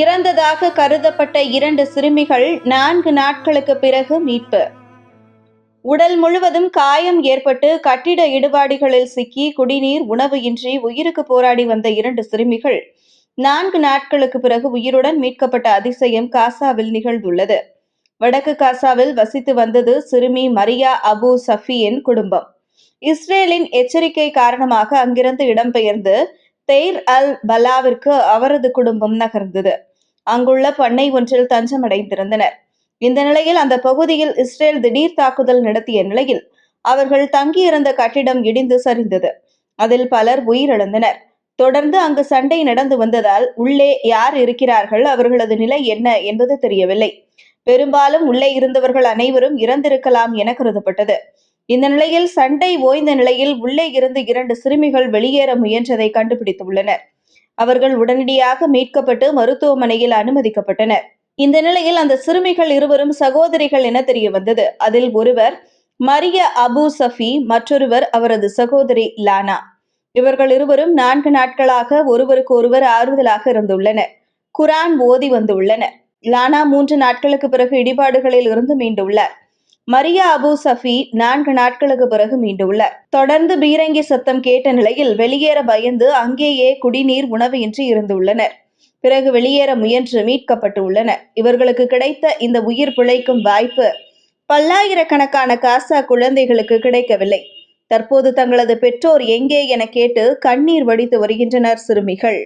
இறந்ததாக கருதப்பட்ட இரண்டு சிறுமிகள் நான்கு நாட்களுக்கு பிறகு மீட்பு. உடல் முழுவதும் காயம் ஏற்பட்டு கட்டிட இடுபாடுகளில் சிக்கி குடிநீர் உணவு இன்றி உயிருக்கு போராடி வந்த இரண்டு சிறுமிகள் நான்கு நாட்களுக்கு பிறகு உயிருடன் மீட்கப்பட்ட அதிசயம் காசாவில் நிகழ்ந்துள்ளது. வடக்கு காசாவில் வசித்து வந்தது சிறுமி மரியா அபு சஃபியின் குடும்பம். இஸ்ரேலின் எச்சரிக்கை காரணமாக அங்கிருந்து இடம்பெயர்ந்து தெய்ர் அல் பலாவிற்கு அவரது குடும்பம் நகர்ந்தது. அங்குள்ள பண்ணை ஒன்றில் தஞ்சமடைந்திருந்தனர். இந்த நிலையில் அந்த பகுதியில் இஸ்ரேல் திடீர் தாக்குதல் நடத்திய நிலையில் அவர்கள் தங்கியிருந்த கட்டிடம் இடிந்து சரிந்தது. அதில் பலர் உயிரிழந்தனர். தொடர்ந்து அங்கு சண்டை நடந்து வந்ததால் உள்ளே யார் இருக்கிறார்கள் அவர்களது நிலை என்ன என்பது தெரியவில்லை. பெரும்பாலும் உள்ளே இருந்தவர்கள் அனைவரும் இறந்திருக்கலாம் என கருதப்பட்டது. இந்த நிலையில் சண்டை ஓய்ந்த நிலையில் உள்ளே இருந்து இரண்டு சிறுமிகள் வெளியேற முயன்றதை கண்டுபிடித்துள்ளனர். அவர்கள் உடனடியாக மீட்கப்பட்டு மருத்துவமனையில் அனுமதிக்கப்பட்டனர். இந்த நிலையில் அந்த சிறுமிகள் இருவரும் சகோதரிகள் என தெரிய வந்தது. அதில் ஒருவர் மரிய அபு சஃபி மற்றொருவர் அவரது சகோதரி லானா. இவர்கள் இருவரும் நான்கு நாட்களாக ஒருவருக்கு ஒருவர் ஆறுதலாக இருந்துள்ளனர். குரான் ஓதி வந்துள்ளனர். லானா மூன்று நாட்களுக்கு பிறகு இடிபாடுகளில் இருந்து மீண்டுள்ளார். மரியா அபு சஃபி நான்கு நாட்களுக்கு பிறகு மீண்டுள்ளார். தொடர்ந்து பீரங்கி சத்தம் கேட்ட நிலையில் வெளியேற பயந்து அங்கேயே குடிநீர் உணவு இன்றி இருந்துள்ளனர். பிறகு வெளியேற முயன்று மீட்கப்பட்டு உள்ளனர் இவர்களுக்கு கிடைத்த இந்த உயிர் பிழைக்கும் வாய்ப்பு பல்லாயிரக்கணக்கான காசா குழந்தைகளுக்கு கிடைக்கவில்லை. தற்போது தங்களது பெற்றோர் எங்கே என கேட்டு கண்ணீர் வடித்து வருகின்றனர் சிறுமிகள்.